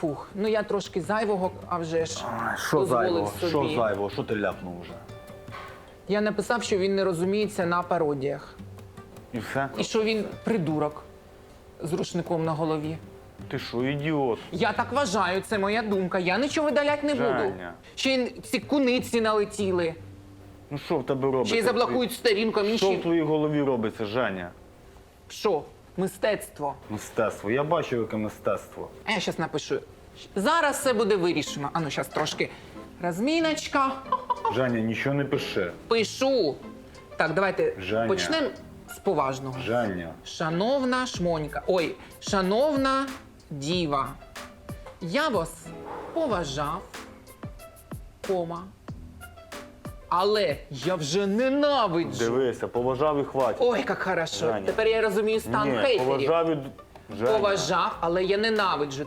Фух, ну я трошки зайвого, а вже ж Що дозволив зайвого? собі. Що зайвого? Що ти ляпнув вже? Я написав, що він не розуміється на пародіях. І все? І що він придурок з рушником на голові. Ти що, ідіот? Я так вважаю, це моя думка. Я нічого видаляти не буду. Женя. Ще й ці куниці налетіли, Ну що в тебе робиться? ще й заблокують сторінку, Що в інші. твоїй голові робиться, Женя? Що? Мистецтво. Мистецтво. Я бачу, яке мистецтво. А я зараз напишу. Зараз все буде вирішено. Ану, зараз трошки розміночка. Женя, нічого не пиши. Пишу. Так, давайте Женя. почнемо з поважного. Женя. Шановна шмонька. Ой, шановна діва. Я вас поважав, кома. Але я вже ненавиджу. Дивися, поважав і хватить. Ой, як хорошо. Женя. Тепер я розумію стан Ні, хейтерів. поважав і... Женя. Поважав, але я ненавиджу.